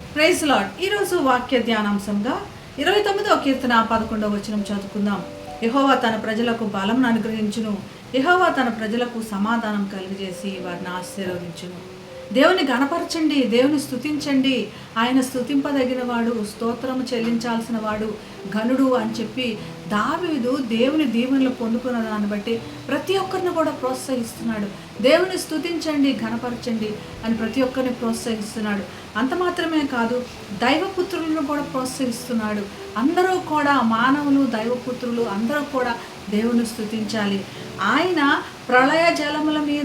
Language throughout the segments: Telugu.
ప్రైజ్ లాడ్ ఈరోజు వాక్య ధ్యానాంశంగా ఇరవై తొమ్మిదవ కీర్తన పదకొండవ వచనం చదువుకుందాం. యహోవా తన ప్రజలకు బలం అనుగ్రహించును. యహోవా తన ప్రజలకు సమాధానం కలుగజేసి వారిని ఆశీర్వదించును. దేవుని గణపరచండి దేవుని స్థుతించండి ఆయన స్థుతింపదగిన వాడు స్తోత్రము చెల్లించాల్సిన వాడు ఘనుడు అని చెప్పి దావీదు దేవుని దీవెనలు పొందుకున్న దాన్ని బట్టి ప్రతి ఒక్కరిని కూడా ప్రోత్సహిస్తున్నాడు. దేవుని స్థుతించండి ఘనపరచండి అని ప్రతి ఒక్కరిని ప్రోత్సహిస్తున్నాడు. అంత మాత్రమే కాదు దైవపుత్రులను కూడా ప్రోత్సహిస్తున్నాడు. అందరూ కూడా మానవులు దైవపుత్రులు అందరూ కూడా దేవుని స్థుతించాలి ఆయన ప్రళయ జలముల మీద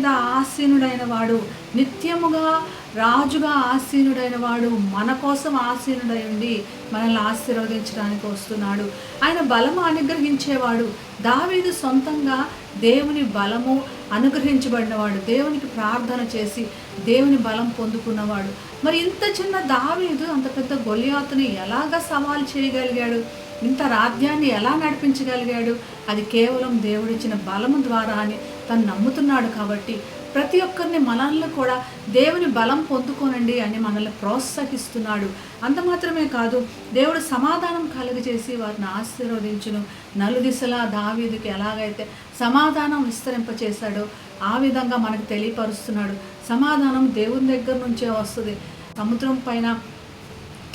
ఆసీనుడైన వాడు నిత్యముగా రాజుగా ఆసీనుడైన వాడు మన కోసం ఆసీనుడై ఉండి మనల్ని ఆశీర్వదించడానికి వస్తున్నాడు. ఆయన బలము అనుగ్రహించేవాడు దావీదు సొంతంగా దేవుని బలము అనుగ్రహించబడినవాడు. దేవునికి ప్రార్థన చేసి దేవుని బలం పొందుకున్నవాడు. మరి ఇంత చిన్న దావీదు అంత పెద్ద గొలియాతుని ఎలాగ సవాల్ చేయగలిగాడు? ఇంత రాజ్యాన్ని ఎలా నడిపించగలిగాడు? అది కేవలం దేవుడిచ్చిన బలము ద్వారా అని తను నమ్ముతున్నాడు కాబట్టి ప్రతి ఒక్కరిని మనల్ని కూడా దేవుని బలం పొందుకోనండి అని మనల్ని ప్రోత్సహిస్తున్నాడు. అంత మాత్రమే కాదు దేవుడు సమాధానం కలుగజేసి వారిని ఆశీర్వదించును. నలుదిశలా దా దావీదుకి ఎలాగైతే సమాధానం విస్తరింపచేశాడో ఆ విధంగా మనకు తెలియపరుస్తున్నాడు. సమాధానం దేవుని దగ్గర నుంచే వస్తుంది. సముద్రం పైన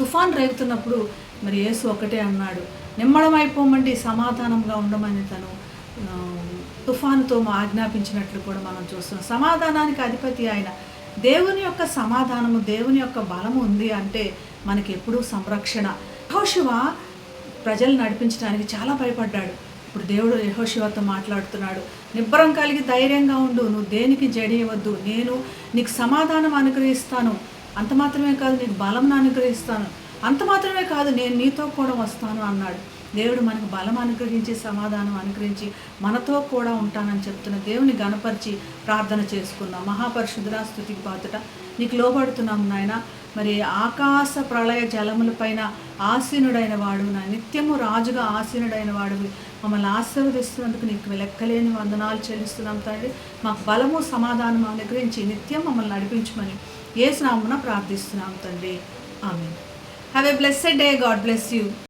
తుఫాన్ రేగుతున్నప్పుడు మరి యేసు ఒకటే అన్నాడు నిమ్మడం అయిపోమండి సమాధానంగా ఉండమని తను తుఫాన్తో తుఫానుతో ఆజ్ఞాపించినట్లు కూడా మనం చూస్తున్నాం. సమాధానానికి అధిపతి ఆయన. దేవుని యొక్క సమాధానము దేవుని యొక్క బలము ఉంది అంటే మనకి ఎప్పుడూ సంరక్షణ. యెహోషువ ప్రజలు నడిపించడానికి చాలా భయపడ్డాడు. ఇప్పుడు దేవుడు యహోశివతో మాట్లాడుతున్నాడు. నిబ్బరం కలిగి ధైర్యంగా ఉండు నువ్వు దేనికి జడియవద్దు? నేను నీకు సమాధానం అనుగ్రహిస్తాను. అంత మాత్రమే కాదు నీకు బలం అనుగ్రహిస్తాను. అంత మాత్రమే కాదు నేను నీతో కూడా వస్తాను అన్నాడు. దేవుడు మనకు బలం అనుగ్రహించి సమాధానం అనుగ్రహించి మనతో కూడా ఉంటానని చెప్తున్న దేవుని గణపరిచి ప్రార్థన చేసుకుందాం. మహాపరిశుద్ధుల స్థుతికి పాతుట నీకు లోబడుతున్నాం నాయన. మరి ఆకాశ ప్రళయ జలముల పైన ఆసీనుడైన వాడు నా నిత్యము రాజుగా ఆసీనుడైన వాడు. మమ్మల్ని ఆశీర్వదిస్తున్నందుకు నీకు లెక్కలేని వందనాలు చెల్లిస్తున్నాం తండ్రి. మాకు బలము సమాధానం అనుగ్రహించి నిత్యం మమ్మల్ని నడిపించమని ఏ స్నామున ప్రార్థిస్తున్నాం తండ్రి. Amen have a blessed day God bless you